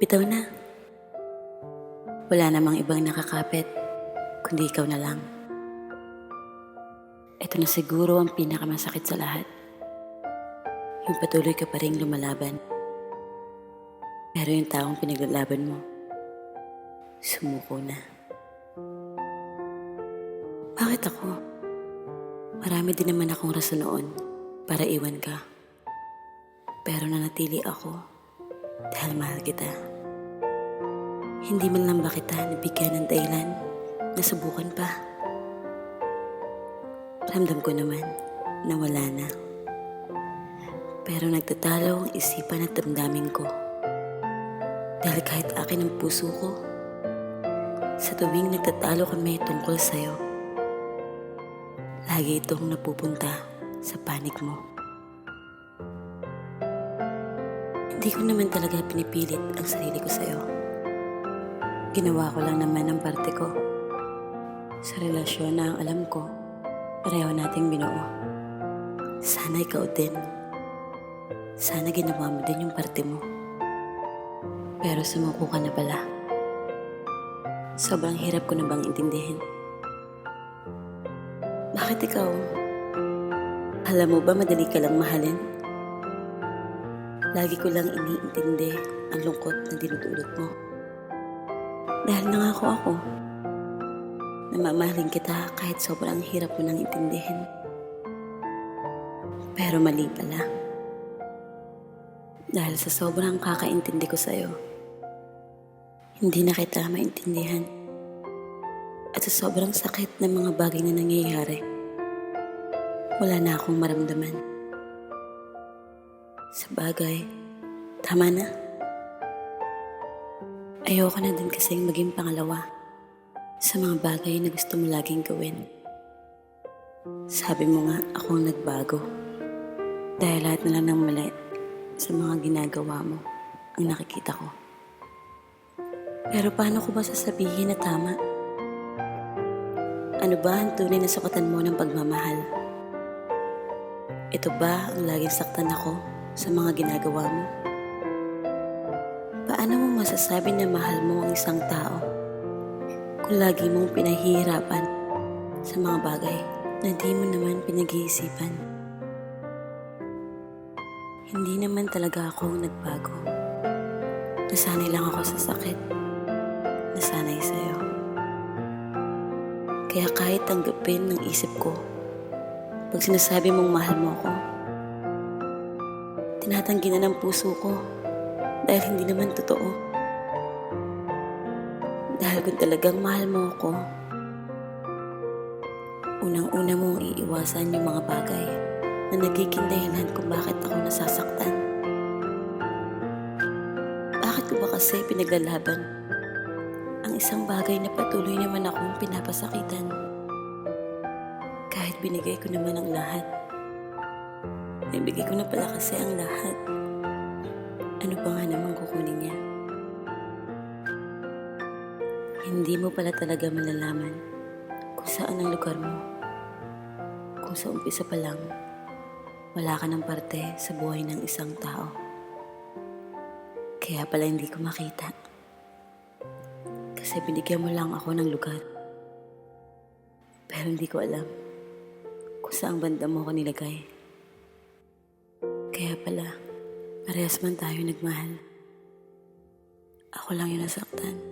Bitaw na. Wala namang ibang nakakapit, kundi ikaw na lang. Ito na siguro ang pinakamasakit sa lahat. Yung patuloy ka pa rin lumalaban. Pero yung taong pinaglalaban mo, sumuko na. Bakit ako? Marami din naman akong rason noon para iwan ka. Pero nanatili ako dahil mahal kita. Hindi man lang ba kita nabigyan ng dahilan na subukan pa. Ramdam ko naman na wala na. Pero nagtatalo ang isipan at damdamin ko. Dahil kahit akin ang puso ko, sa tuwing nagtatalo kami tungkol sa'yo, lagi itong napupunta sa panig mo. Hindi ko naman talaga pinipilit ang sarili ko sa'yo. Ginawa ko lang naman ang parte ko sa relasyon na ang alam ko pareho nating binuo. Sana ikaw din. Sana ginawa mo din yung parte mo. Pero sumuko ka na pala. Sobrang hirap ko na bang intindihin. Bakit ikaw? Alam mo ba madali ka lang mahalin? Lagi ko lang iniintindi ang lungkot na dinudulot mo. Dahil nangako ako na mamahalin kita kahit sobrang hirap mo nang intindihin. Pero mali pala. Dahil sa sobrang kakaintindi ko sa'yo, hindi na kita maintindihan. At sa sobrang sakit ng mga bagay na nangyayari, wala na akong maramdaman. Sa bagay, tama na. Ayoko na din kasing maging pangalawa sa mga bagay na gusto mo laging gawin. Sabi mo nga ako ang nagbago. Dahil lahat na lang ng mali sa mga ginagawa mo ang nakikita ko. Pero paano ko ba sasabihin na tama? Ano ba ang tunay na sukatan mo ng pagmamahal? Ito ba ang laging saktan ako sa mga ginagawa mo? Paano mo masasabi na mahal mo ang isang tao kung lagi mong pinahihirapan sa mga bagay na di mo naman pinag-iisipan? Hindi naman talaga ako nagbago. Nasanay lang ako sa sakit. Nasanay sa'yo. Kaya kahit tanggapin ng isip ko, pag sinasabi mong mahal mo ako, tinatanggi na ng puso ko dahil hindi naman totoo. Dahil kung talagang mahal mo ako, unang-una mong iiwasan yung mga bagay na nagiging dahilan kung bakit ako nasasaktan. Bakit ko ba kasi pinaglalaban ang isang bagay na patuloy naman akong pinapasakitan? Kahit binigay ko naman ang lahat. Nabigay ko na pala kasi ang lahat. Ano pa nga naman Hindi mo pala talaga malalaman kung saan ang lugar mo. Kung sa umpisa pa lang, wala ka ng parte sa buhay ng isang tao. Kaya pala hindi ko makita. Kasi binigyan mo lang ako ng lugar. Pero hindi ko alam kung saan banda mo ako nilagay. Kaya pala, parehas man tayo nagmahal. Ako lang yung nasaktan.